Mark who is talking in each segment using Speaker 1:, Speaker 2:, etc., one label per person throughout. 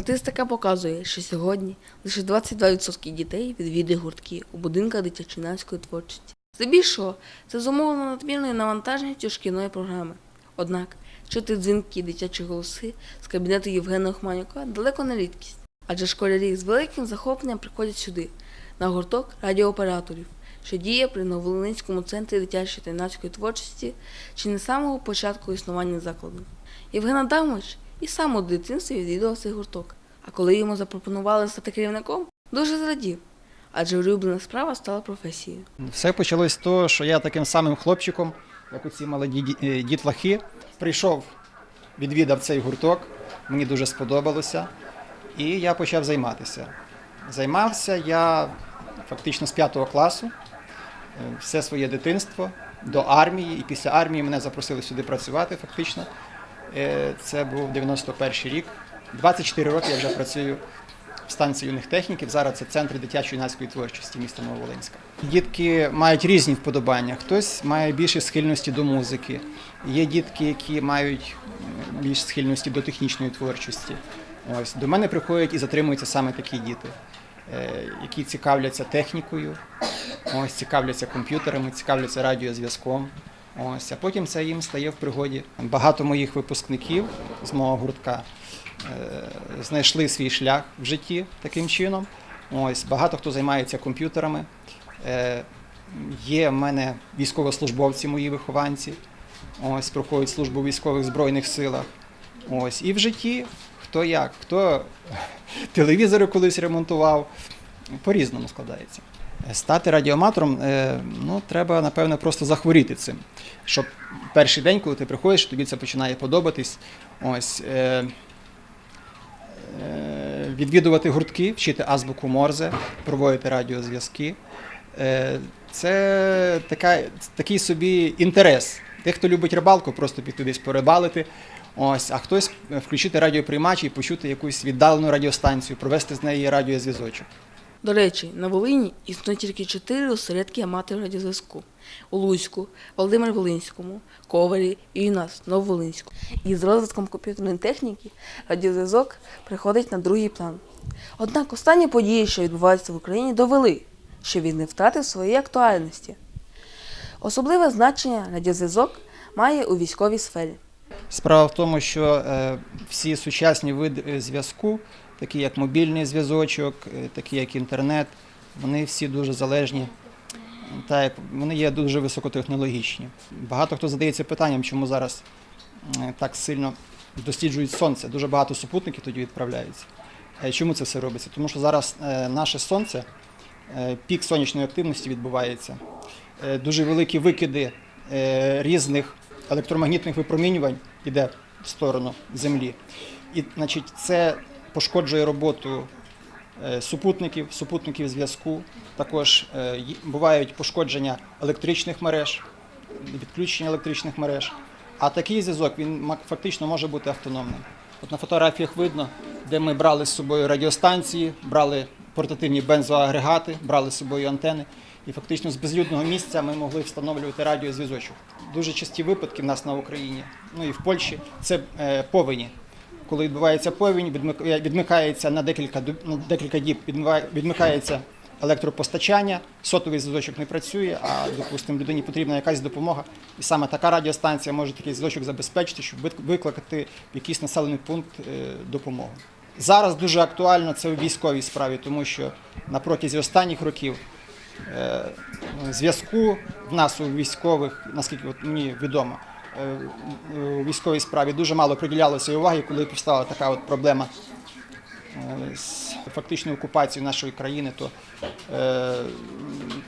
Speaker 1: Статистика показує, що сьогодні лише 22% дітей відвідує гуртки у будинках дитячо-юнацької творчості. Здебільшого це зумовлено надмірною навантаженістю шкільної програми. Однак чути дзвінки дитячі голоси з кабінету Євгена Охманюка далеко не рідкість, адже школярі з великим захопленням приходять сюди, на гурток радіооператорів, що діє при Нововолинському центрі дитячої та юнацької творчості чи не самого початку існування закладу. Євген Адамович і сам у дитинстві відвідував цей гурток, а коли йому запропонували стати керівником, дуже зрадів, адже улюблена справа стала професією.
Speaker 2: Все почалось з того, що я таким самим хлопчиком, як оці молоді ді- е, дітлахи, прийшов, відвідав цей гурток, мені дуже сподобалося, і я почав займатися. Займався я фактично з п'ятого класу, е, все своє дитинство до армії, і після армії мене запросили сюди працювати фактично. Е, Це був 91 рік. 24 роки я вже працюю в станції юних техніків. Зараз це центр дитячої юнацької творчості міста Нововолинська. Дітки мають різні вподобання. Хтось має більше схильності до музики. Є дітки, які мають більш схильності до технічної творчості. Ось до мене приходять і затримуються саме такі діти, е, які цікавляться технікою, ось цікавляться комп'ютерами, цікавляться радіозв'язком. Ось, а потім це їм стає в пригоді. Багато моїх випускників з мого гуртка е, знайшли свій шлях в житті таким чином. Ось багато хто займається комп'ютерами. Е, Є в мене військовослужбовці, мої вихованці. Ось проходять службу в військових збройних силах. Ось і в житті хто як, хто телевізори колись ремонтував, по-різному складається. Стати радіоматором, е, ну, треба, напевно, просто захворіти цим. Щоб перший день, коли ти приходиш, тобі це починає подобатись. Ось, е, е, відвідувати гуртки, вчити азбуку Морзе, проводити радіозв'язки. Е, Це така, такий собі інтерес. Тих, хто любить рибалку, просто піти десь порибалити. Ось, а хтось включити радіоприймач і почути якусь віддалену радіостанцію, провести з неї радіозв'язочок.
Speaker 1: До речі, на Волині існує тільки чотири осередки аматорів радіозв'язку у Луцьку, Володимир Волинському, Ковалі і у нас Нововолинську. І з розвитком комп'ютерної техніки радіозв'язок приходить на другий план. Однак останні події, що відбуваються в Україні, довели, що він не втратив своєї актуальності. Особливе значення радіозв'язок має у військовій сфері.
Speaker 2: Справа в тому, що е, всі сучасні види зв'язку, такі як мобільний зв'язочок, е, такі як інтернет, вони всі дуже залежні. Та як вони є дуже високотехнологічні. Багато хто задається питанням, чому зараз е, так сильно досліджують сонце. Дуже багато супутників тоді відправляється. Е, Чому це все робиться? Тому що зараз наше сонце, пік сонячної активності відбувається. Дуже великі викиди різних електромагнітних випромінювань йде в сторону Землі. І значить, це пошкоджує роботу е, супутників, супутників зв'язку. Також е, бувають пошкодження електричних мереж, відключення електричних мереж. А такий зв'язок він фактично може бути автономним. От на фотографіях видно, де ми брали з собою радіостанції, брали портативні бензоагрегати, брали з собою антени. І фактично з безлюдного місця ми могли встановлювати радіозв'язочок. Дуже часті випадки в нас на Україні, ну і в Польщі, це е, повені. Коли відбувається повінь, відмик- відмикається на декілька, на декілька діб, відмикається електропостачання, сотовий зв'язочок не працює, а, допустимо, людині потрібна якась допомога. І саме така радіостанція може такий зв'язочок забезпечити, щоб вик- викликати в якийсь населений пункт е, допомогу. Зараз дуже актуально це у військовій справі, тому що на протязі останніх років е, зв'язку в нас у військових, наскільки от мені відомо, е, у військовій справі дуже мало приділялося уваги, коли повстала така от проблема е, з фактичною окупацією нашої країни, то е,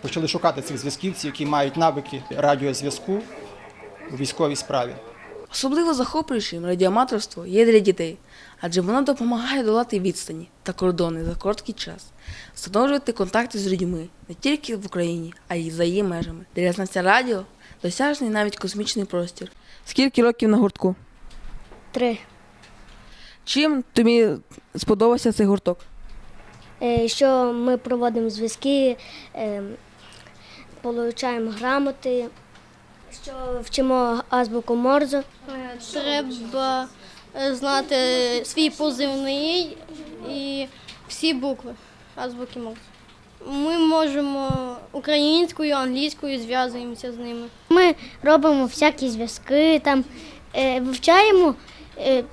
Speaker 2: почали шукати цих зв'язківців, які мають навики радіозв'язку у військовій справі.
Speaker 1: Особливо захоплюючим радіоаматорство є для дітей, адже воно допомагає долати відстані та кордони за короткий час, встановлювати контакти з людьми не тільки в Україні, а й за її межами. Для знаття радіо досяжний навіть космічний простір. Скільки років на гуртку?
Speaker 3: Три.
Speaker 1: Чим тобі сподобався цей гурток?
Speaker 3: Е, Що ми проводимо зв'язки, е, получаємо грамоти, що вчимо азбуку Морзе.
Speaker 4: Треба е, знати свій позивний і всі букви азбуки Морзе. Ми можемо українською, англійською зв'язуємося з ними.
Speaker 3: Ми робимо всякі зв'язки, там е, вивчаємо е,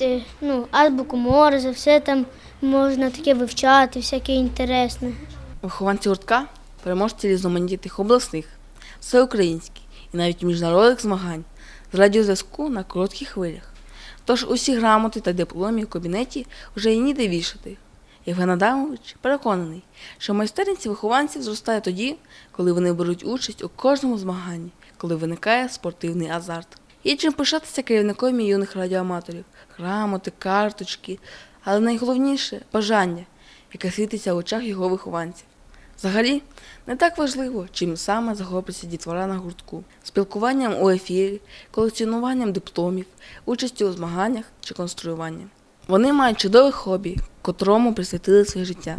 Speaker 3: е, ну, азбуку Морзе, все там можна таке вивчати, всяке інтересне.
Speaker 1: Вихованці гуртка переможці різноманітних обласних, всеукраїнських і навіть міжнародних змагань з радіозв'язку на коротких хвилях. Тож усі грамоти та дипломи в кабінеті вже і ніде вішати. Євген Адамович переконаний, що майстерність вихованців зростає тоді, коли вони беруть участь у кожному змаганні, коли виникає спортивний азарт. Є чим пишатися керівником юних радіоаматорів, грамоти, карточки, але найголовніше бажання, яке світиться в очах його вихованців. Взагалі, не так важливо, чим саме захопиться дітвора на гуртку, спілкуванням у ефірі, колекціонуванням дипломів, участю у змаганнях чи конструюванням. Вони мають чудове хобі, котрому присвятили своє життя.